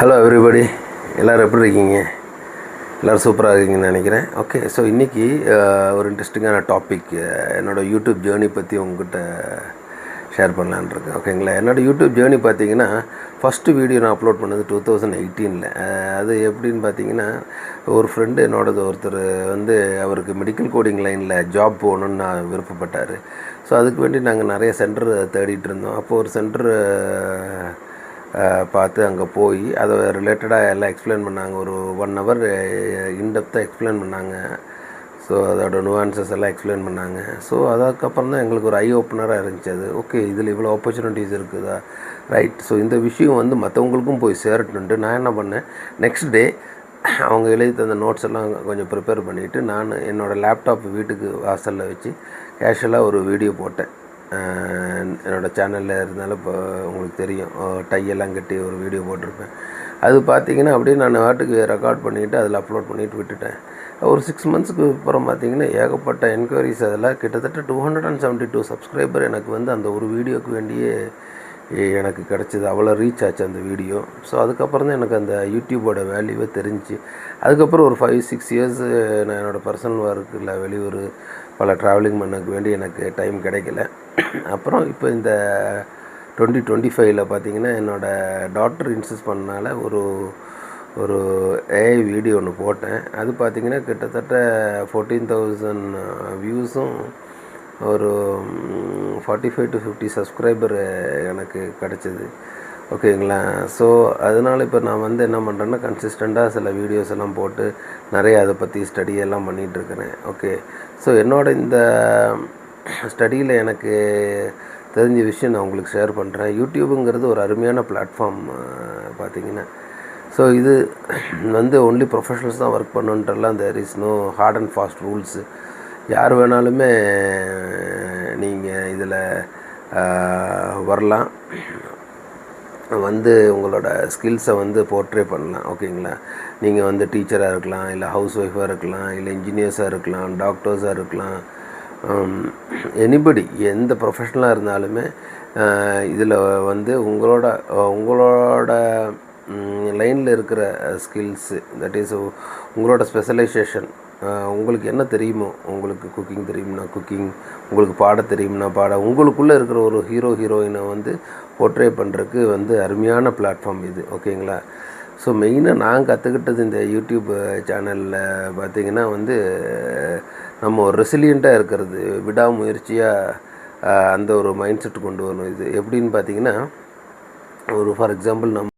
Hello everybody எல்லோரும் எப்படி இருக்கீங்க? எல்லோரும் சூப்பராக இருக்கீங்கன்னு நினைக்கிறேன். ஓகே ஸோ இன்றைக்கி uh, ஒரு இன்ட்ரெஸ்டிங்கான டாபிக் என்னோடய யூடியூப் ஜேர்னி பற்றி உங்ககிட்ட ஷேர் பண்ணலான்னு இருக்கேன். ஓகேங்களா என்னோடய யூடியூப் ஜேர்னி பார்த்தீங்கன்னா ஃபஸ்ட்டு வீடியோ நான் அப்லோட் பண்ணது டூ தௌசண்ட் எயிட்டீனில் அது எப்படின்னு பார்த்தீங்கன்னா ஒரு ஃப்ரெண்டு என்னோடது ஒருத்தர் வந்து அவருக்கு மெடிக்கல் கோடிங் லைனில் ஜாப் போகணுன்னு நான் விருப்பப்பட்டார். ஸோ அதுக்கு வேண்டி நாங்கள் நிறைய சென்டர் தேடிட்டு இருந்தோம். அப்போது ஒரு சென்டர் பார்த்து அங்கே போய் அதை ரிலேட்டடாக எல்லாம் எக்ஸ்பிளைன் பண்ணாங்க. ஒரு ஒன் ஹவர் இன்டெப்த்தாக எக்ஸ்பிளைன் பண்ணாங்க. ஸோ அதோட நுவான்சஸ் எல்லாம் எக்ஸ்பிளைன் பண்ணாங்க. ஸோ அதுக்கப்புறம் தான் எங்களுக்கு ஒரு ஐ ஓப்பனராக இருந்துச்சு அது. ஓகே இதில் இவ்வளோ ஆப்பர்ச்சுனிட்டிஸ் இருக்குதா? ரைட் ஸோ இந்த விஷயம் வந்து மற்றவங்களுக்கும் போய் சேரட்டுன்ட்டு நான் என்ன பண்ணேன்? நெக்ஸ்ட் டே அவங்க எழுதி தந்த நோட்ஸ் எல்லாம் கொஞ்சம் ப்ரிப்பேர் பண்ணிவிட்டு நான் என்னோடய லேப்டாப் வீட்டுக்கு வாசலில் வச்சு கேஷுவலாக ஒரு வீடியோ போட்டேன். என்னோடய சேனலில் இருந்தாலும் இப்போ உங்களுக்கு தெரியும். டையெல்லாம் கட்டி ஒரு வீடியோ போட்டிருப்பேன். அது பார்த்தீங்கன்னா அப்படியே நான் வாட்டுக்கு ரெக்கார்ட் பண்ணிவிட்டு அதில் அப்லோட் பண்ணிவிட்டு விட்டுட்டேன். ஒரு சிக்ஸ் மந்த்ஸ்க்கு அப்புறம் பார்த்தீங்கன்னா ஏகப்பட்ட என்கொயரிஸ் அதில் கிட்டத்தட்ட two hundred and seventy two subscriber எனக்கு வந்து அந்த ஒரு வீடியோக்கு வேண்டியே எனக்கு கிடச்சிது. அவ்வளோ ரீச் ஆச்சு அந்த வீடியோ ஸோ அதுக்கப்புறம் தான் எனக்கு அந்த யூடியூபோட வேல்யூவே தெரிஞ்சு அதுக்கப்புறம் ஒரு ஃபைவ் சிக்ஸ் இயர்ஸ் நான் என்னோடய பர்சனல் ஒர்க்கில் வெளியூர் பல ட்ராவலிங் பண்ணக்கு வேண்டி எனக்கு டைம் கிடைக்கல. அப்புறம் இப்போ இந்த டுவெண்ட்டி டுவெண்ட்டி ஃபைவ்ல பார்த்தீங்கன்னா என்னோடய டாக்டர் இன்சிஸ்ட் பண்ணனால ஒரு ஒரு ஏஐ வீடியோ ஒன்று போட்டேன். அது பார்த்திங்கன்னா கிட்டத்தட்ட ஃபோர்டீன் தௌசண்ட் வியூஸும் ஒரு forty five to fifty subscriber எனக்கு கிடச்சிது. ஓகேங்களா? ஸோ அதனால் இப்போ நான் வந்து என்ன பண்ணுறேன்னா கன்சிஸ்டண்ட்டாக சில வீடியோஸ் எல்லாம் போட்டு நிறைய அதை பற்றி ஸ்டடி எல்லாம் பண்ணிகிட்ருக்கிறேன் ஓகே ஸோ என்னோட இந்த ஸ்டடியில் எனக்கு தெரிஞ்ச விஷயம் நான் உங்களுக்கு ஷேர் பண்ணுறேன் யூடியூபுங்கிறது ஒரு அருமையான பிளாட்ஃபார்ம் பார்த்திங்கன்னா ஸோ இது வந்து ஒன்லி ப்ரொஃபஷனல்ஸ் தான் work பண்ணுன்றலாம் there is no hard and fast rules யார் வேணாலுமே நீங்கள் இதில் வரலாம். வந்து உங்களோட ஸ்கில்ஸை வந்து போர்ட்ரே பண்ணலாம் ஓகேங்களா நீங்கள் வந்து டீச்சராக இருக்கலாம் இல்லை ஹவுஸ் ஒய்ஃபாக இருக்கலாம் இல்லை இன்ஜினியர்ஸாக இருக்கலாம் டாக்டர்ஸாக இருக்கலாம் um, எனிபடி எந்த ப்ரொஃபஷனலாக இருந்தாலுமே இதில் வந்து உங்களோட உங்களோட லைனில் இருக்கிற ஸ்கில்ஸு தட் இஸ் உங்களோட ஸ்பெஷலைசேஷன் உங்களுக்கு என்ன தெரியுமோ உங்களுக்கு குக்கிங் தெரியும்னா குக்கிங் உங்களுக்கு பாட தெரியும்னா பாட உங்களுக்குள்ளே இருக்கிற ஒரு ஹீரோ ஹீரோயினை வந்து போர்ட்ரே பண்ணுறதுக்கு வந்து அருமையான பிளாட்ஃபார்ம் இது ஓகேங்களா ஸோ மெயினாக நான் கற்றுக்கிட்டது இந்த யூடியூப் சேனலில் பார்த்திங்கன்னா வந்து நம்ம ஒரு ரெசிலியண்ட்டாக இருக்கிறது விடாமுயற்சியாக அந்த ஒரு மைண்ட் செட் கொண்டு வரணும் இது. எப்படின்னு பார்த்தீங்கன்னா ஒரு ஃபார் எக்ஸாம்பிள் நம்ம